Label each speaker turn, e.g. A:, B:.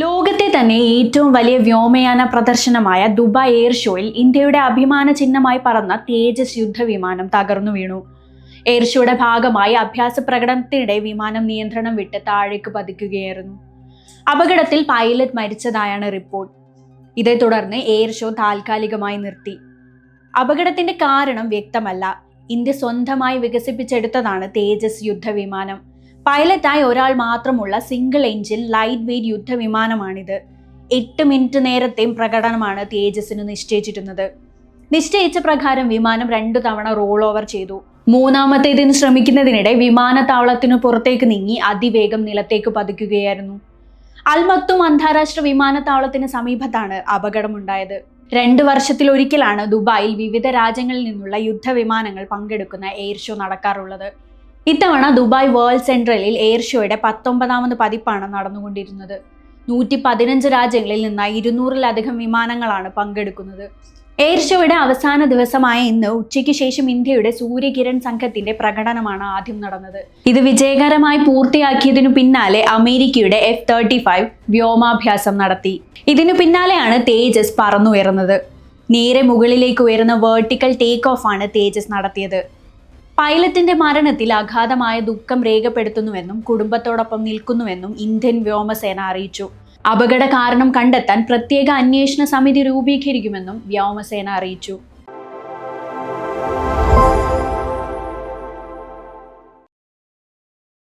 A: ലോകത്തെ തന്നെ ഏറ്റവും വലിയ വ്യോമയാന പ്രദർശനമായ ദുബായ് എയർ ഷോയിൽ ഇന്ത്യയുടെ അഭിമാന ചിഹ്നമായി പറന്ന തേജസ് യുദ്ധവിമാനം തകർന്നു വീണു. എയർ ഷോയുടെ ഭാഗമായി അഭ്യാസ പ്രകടനത്തിനിടെ വിമാനം നിയന്ത്രണം വിട്ട് താഴേക്ക് പതിക്കുകയായിരുന്നു. അപകടത്തിൽ പൈലറ്റ് മരിച്ചതായാണ് റിപ്പോർട്ട്. ഇതേ തുടർന്ന് എയർ ഷോ താൽക്കാലികമായി നിർത്തി. അപകടത്തിന്റെ കാരണം വ്യക്തമല്ല. ഇന്ത്യ സ്വന്തമായി വികസിപ്പിച്ചെടുത്തതാണ് തേജസ് യുദ്ധവിമാനം. പൈലറ്റായി ഒരാൾ മാത്രമുള്ള സിംഗിൾ എഞ്ചിൻ ലൈറ്റ് വെയ്റ്റ് യുദ്ധവിമാനമാണിത്. എട്ട് മിനിറ്റ് നേരത്തെയും പ്രകടനമാണ് തേജസിന് നിശ്ചയിച്ചിരുന്നത്. നിശ്ചയിച്ച പ്രകാരം വിമാനം രണ്ടു തവണ റോൾ ഓവർ ചെയ്തു. മൂന്നാമത്തേതിന് ശ്രമിക്കുന്നതിനിടെ വിമാനത്താവളത്തിനു പുറത്തേക്ക് നീങ്ങി അതിവേഗം നിലത്തേക്ക് പതിക്കുകയായിരുന്നു. അൽമത്തും അന്താരാഷ്ട്ര വിമാനത്താവളത്തിന് സമീപത്താണ് അപകടമുണ്ടായത്. രണ്ട് വർഷത്തിലൊരിക്കലാണ് ദുബായിൽ വിവിധ രാജ്യങ്ങളിൽ നിന്നുള്ള യുദ്ധവിമാനങ്ങൾ പങ്കെടുക്കുന്ന എയർ ഷോ നടക്കാറുള്ളത്. ഇത്തവണ ദുബായ് വേൾഡ് സെൻട്രലിൽ എയർ ഷോയുടെ പത്തൊമ്പതാമത് പതിപ്പാണ് നടന്നുകൊണ്ടിരുന്നത്. നൂറ്റി പതിനഞ്ച് രാജ്യങ്ങളിൽ നിന്നായി ഇരുന്നൂറിലധികം വിമാനങ്ങളാണ് പങ്കെടുക്കുന്നത്. എയർ ഷോയുടെ അവസാന ദിവസമായ ഇന്ന് ഉച്ചയ്ക്ക് ശേഷം ഇന്ത്യയുടെ സൂര്യകിരൺ സംഘത്തിന്റെ പ്രകടനമാണ് ആദ്യം നടന്നത്. ഇത് വിജയകരമായി പൂർത്തിയാക്കിയതിനു പിന്നാലെ അമേരിക്കയുടെ എഫ് തേർട്ടി ഫൈവ് വ്യോമാഭ്യാസം നടത്തി. ഇതിനു പിന്നാലെയാണ് തേജസ് പറന്നുയർന്നത്. നേരെ മുകളിലേക്ക് ഉയർന്ന വേർട്ടിക്കൽ ടേക്ക് ഓഫ് ആണ് തേജസ് നടത്തിയത്. പൈലറ്റിന്റെ മരണത്തിൽ അഗാധമായ ദുഃഖം രേഖപ്പെടുത്തുന്നുവെന്നും കുടുംബത്തോടൊപ്പം നിൽക്കുന്നുവെന്നും ഇന്ത്യൻ വ്യോമസേന അറിയിച്ചു. അപകട കാരണം കണ്ടെത്താൻ പ്രത്യേക അന്വേഷണ സമിതി രൂപീകരിക്കുമെന്നും വ്യോമസേന അറിയിച്ചു.